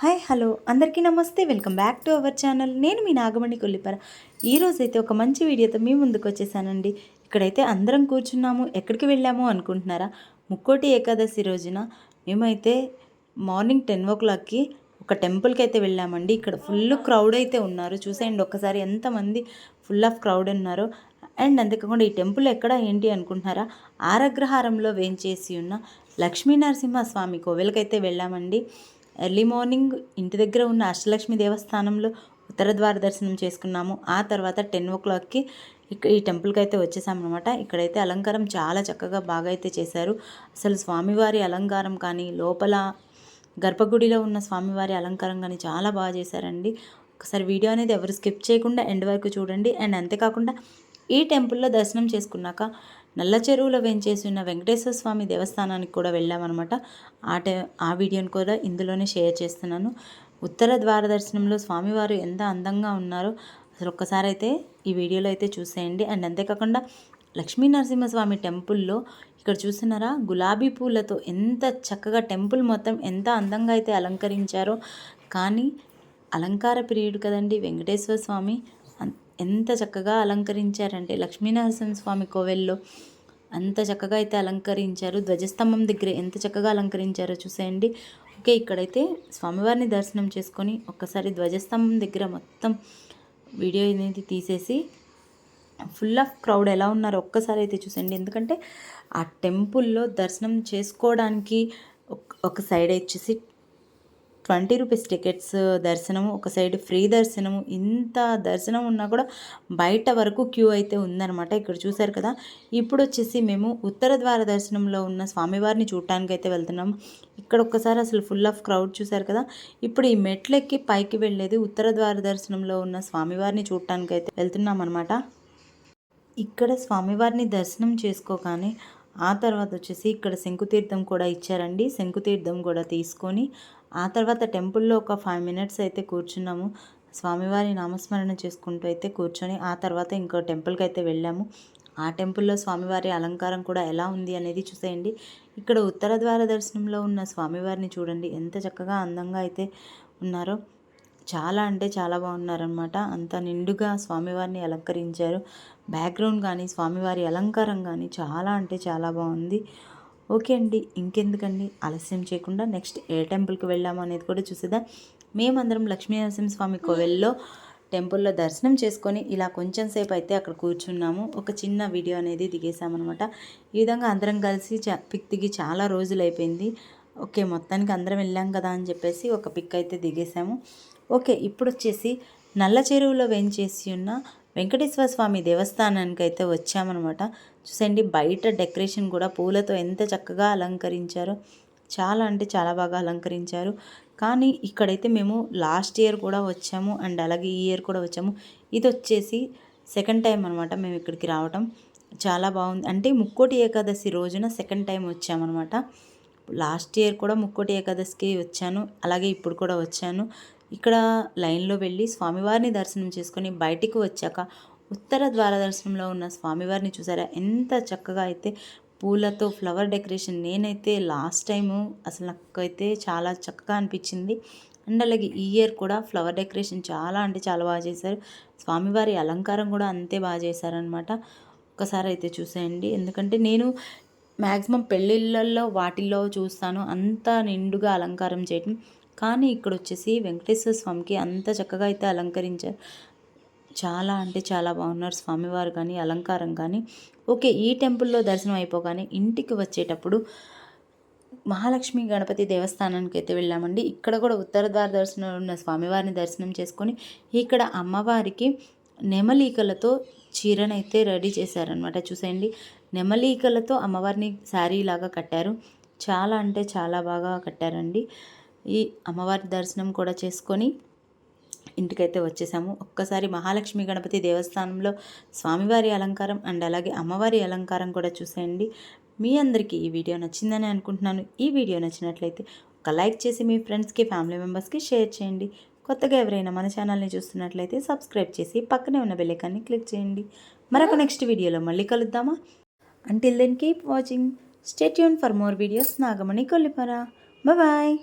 Hi hello. అందరికీ నమస్తే. Welcome back to our channel. నేను మీ నాగమణి కొల్లిపర. ఈరోజు అయితే ఒక మంచి వీడియోతో మీ ముందుకు వచ్చేసానండి. ఇక్కడైతే అందరం కూర్చున్నాము. ఎక్కడికి వెళ్ళాము అనుకుంటున్నారా? ముక్కోటి ఏకాదశి రోజున మేమైతే మార్నింగ్ టెన్ ఓ క్లాక్కి ఒక టెంపుల్కి అయితే వెళ్ళామండి. ఇక్కడ ఫుల్ క్రౌడ్ అయితే ఉన్నారు. చూసేయండి ఒక్కసారి ఎంతమంది ఫుల్ ఆఫ్ క్రౌడ్ ఉన్నారో. అండ్ అంతేకాకుండా ఈ టెంపుల్ ఎక్కడ ఏంటి అనుకుంటున్నారా? ఆరగ్రహారంలో వేంచేసి ఉన్న లక్ష్మీనరసింహ స్వామి కోవెలకైతే వెళ్ళామండి. ఎర్లీ మార్నింగ్ ఇంటి దగ్గర ఉన్న అష్టలక్ష్మి దేవస్థానంలో ఉత్తర ద్వార దర్శనం చేసుకున్నాము. ఆ తర్వాత టెన్ ఓ క్లాక్కి ఇక్కడ ఈ టెంపుల్కి అయితే వచ్చేసామన్నమాట. ఇక్కడైతే అలంకారం చాలా చక్కగా బాగా అయితే చేశారు. అసలు స్వామివారి అలంకారం కానీ లోపల గర్భగుడిలో ఉన్న స్వామివారి అలంకారం కానీ చాలా బాగా చేశారండి. ఒకసారి వీడియో అనేది ఎవరు స్కిప్ చేయకుండా ఎండ్ వరకు చూడండి. అండ్ అంతేకాకుండా ఈ టెంపుల్లో దర్శనం చేసుకున్నాక నల్ల చెరువులో వెంచేసి ఉన్న వెంకటేశ్వర స్వామి దేవస్థానానికి కూడా వెళ్ళామన్నమాట. ఆ టై ఆ వీడియోని కూడా ఇందులోనే షేర్ చేస్తున్నాను. ఉత్తర ద్వార దర్శనంలో స్వామివారు ఎంత అందంగా ఉన్నారో అసలు ఒక్కసారి అయితే ఈ వీడియోలో అయితే చూసేయండి. అండ్ అంతేకాకుండా లక్ష్మీ నరసింహస్వామి టెంపుల్లో ఇక్కడ చూస్తున్నారా? గులాబీ పూలతో ఎంత చక్కగా టెంపుల్ మొత్తం ఎంత అందంగా అయితే అలంకరించారో. కానీ అలంకార ప్రియుడు కదండి వెంకటేశ్వర స్వామి. ఎంత చక్కగా అలంకరించారంటే లక్ష్మీనరసింహ స్వామి కోవెల్లో అంత చక్కగా అయితే అలంకరించారు. ధ్వజస్తంభం దగ్గర ఎంత చక్కగా అలంకరించారో చూసేయండి. ఓకే ఇక్కడైతే స్వామివారిని దర్శనం చేసుకొని ఒక్కసారి ధ్వజస్తంభం దగ్గర మొత్తం వీడియో అనేది తీసేసి ఫుల్ ఆఫ్ క్రౌడ్ ఎలా ఉన్నారో ఒక్కసారి అయితే చూసేయండి. ఎందుకంటే ఆ టెంపుల్లో దర్శనం చేసుకోవడానికి ఒక సైడ్ వచ్చేసి ట్వంటీ రూపీస్ టికెట్స్ దర్శనము ఒక సైడ్ ఫ్రీ దర్శనము ఇంత దర్శనం ఉన్నా కూడా బయట వరకు క్యూ అయితే ఉందన్నమాట ఇక్కడ చూసారు కదా. ఇప్పుడు వచ్చేసి మేము ఉత్తర ద్వార దర్శనంలో ఉన్న స్వామివారిని చూడటానికి అయితే వెళ్తున్నాము. ఇక్కడ ఒక్కసారి అసలు ఫుల్ ఆఫ్ క్రౌడ్ చూశారు కదా. ఇప్పుడు ఈ మెట్లెక్కి పైకి వెళ్ళేది ఉత్తర ద్వార దర్శనంలో ఉన్న స్వామివారిని చూడటానికి అయితే వెళ్తున్నాం అనమాట ఇక్కడ స్వామివారిని దర్శనం చేసుకోగానే ఆ తర్వాత వచ్చేసి ఇక్కడ శంకుతీర్థం కూడా ఇచ్చారండి. శంకుతీర్థం కూడా తీసుకొని ఆ తర్వాత టెంపుల్లో ఒక ఫైవ్ మినిట్స్ అయితే కూర్చున్నాము. స్వామివారి నామస్మరణ చేసుకుంటూ అయితే కూర్చొని ఆ తర్వాత ఇంకో టెంపుల్కి అయితే వెళ్ళాము. ఆ టెంపుల్లో స్వామివారి అలంకారం కూడా ఎలా ఉంది అనేది చూసేయండి. ఇక్కడ ఉత్తర ద్వార దర్శనంలో ఉన్న స్వామివారిని చూడండి. ఎంత చక్కగా అందంగా అయితే ఉన్నారో. చాలా అంటే చాలా బాగున్నారనమాట. అంత నిండుగా స్వామివారిని అలంకరించారు. బ్యాక్గ్రౌండ్ కానీ స్వామివారి అలంకారం కానీ చాలా అంటే చాలా బాగుంది. ఓకే అండి ఇంకెందుకండి? ఆలస్యం చేయకుండా నెక్స్ట్ ఏ టెంపుల్కి వెళ్ళాము అనేది కూడా చూసేదా మేమందరం లక్ష్మీ స్వామి కోవెల్లో టెంపుల్లో దర్శనం చేసుకొని ఇలా కొంచెం సేపు అయితే అక్కడ కూర్చున్నాము. ఒక చిన్న వీడియో అనేది దిగేసామన్నమాట ఈ విధంగా అందరం కలిసి పిక్ దిగి చాలా రోజులు అయిపోయింది ఓకే మొత్తానికి అందరం వెళ్ళాం కదా అని చెప్పేసి ఒక పిక్ అయితే దిగేసాము ఓకే ఇప్పుడు వచ్చేసి నల్ల చెరువులో వెంచేసి ఉన్న వెంకటేశ్వర స్వామి దేవస్థానానికి అయితే వచ్చామన్నమాట చూసండి బయట డెకరేషన్ కూడా పూలతో ఎంత చక్కగా అలంకరించారో. చాలా అంటే చాలా బాగా అలంకరించారు. కానీ ఇక్కడైతే మేము లాస్ట్ ఇయర్ కూడా వచ్చాము అండ్ అలాగే ఈ ఇయర్ కూడా వచ్చాము. ఇది వచ్చేసి సెకండ్ టైం అనమాట మేము ఇక్కడికి రావటం. చాలా బాగుంది. అంటే ముక్కోటి ఏకాదశి రోజున సెకండ్ టైం వచ్చామన్నమాట లాస్ట్ ఇయర్ కూడా ముక్కోటి ఏకాదశికి వచ్చాను. అలాగే ఇప్పుడు కూడా వచ్చాను. ఇక్కడ లైన్లో వెళ్ళి స్వామివారిని దర్శనం చేసుకొని బయటికి వచ్చాక ఉత్తర ద్వార దర్శనంలో ఉన్న స్వామివారిని చూసారా? ఎంత చక్కగా అయితే పూలతో ఫ్లవర్ డెకరేషన్. నేనైతే లాస్ట్ టైము అసలు నాకైతే చాలా చక్కగా అనిపించింది. అండ్ అలాగే ఈ ఇయర్ కూడా ఫ్లవర్ డెకరేషన్ చాలా అంటే చాలా బాగా చేశారు. స్వామివారి అలంకారం కూడా అంతే బాగా చేశారనమాట ఒకసారి అయితే చూసేయండి. ఎందుకంటే నేను మ్యాక్సిమం పెళ్ళిళ్ళల్లో వాటిల్లో చూస్తాను. అంత నిండుగా అలంకారం చేయటం. కానీ ఇక్కడ వచ్చేసి వెంకటేశ్వర స్వామికి అంత చక్కగా అయితే అలంకరించారు చాలా అంటే చాలా బాగున్నారు స్వామివారు కానీ అలంకారం కానీ ఓకే ఈ టెంపుల్లో దర్శనం అయిపోగానే ఇంటికి వచ్చేటప్పుడు మహాలక్ష్మి గణపతి దేవస్థానానికి అయితే వెళ్ళామండి. ఇక్కడ కూడా ఉత్తర ద్వార దర్శనం ఉన్న స్వామివారిని దర్శనం చేసుకొని ఇక్కడ అమ్మవారికి నెమలీకలతో చీరనైతే రెడీ చేశారనమాట చూసేయండి నెమలీకలతో అమ్మవారిని శారీ లాగా కట్టారు. చాలా అంటే చాలా బాగా కట్టారండి. ఈ అమ్మవారి దర్శనం కూడా చేసుకొని ఇంటికైతే వచ్చేసాము. ఒక్కసారి మహాలక్ష్మి గణపతి దేవస్థానంలో స్వామివారి అలంకారం అండ్ అలాగే అమ్మవారి అలంకారం కూడా చూసేయండి. మీ అందరికీ ఈ వీడియో నచ్చిందని అనుకుంటున్నాను. ఈ వీడియో నచ్చినట్లయితే ఒక లైక్ చేసి మీ ఫ్రెండ్స్కి ఫ్యామిలీ మెంబర్స్కి షేర్ చేయండి. కొత్తగా ఎవరైనా మన ఛానల్ని చూస్తున్నట్లయితే సబ్స్క్రైబ్ చేసి పక్కనే ఉన్న బెల్లైకాన్ని క్లిక్ చేయండి. మరొక నెక్స్ట్ వీడియోలో మళ్ళీ కలుద్దామా? Until then keep watching stay tuned for more videos Nagamani Kollipara. Bye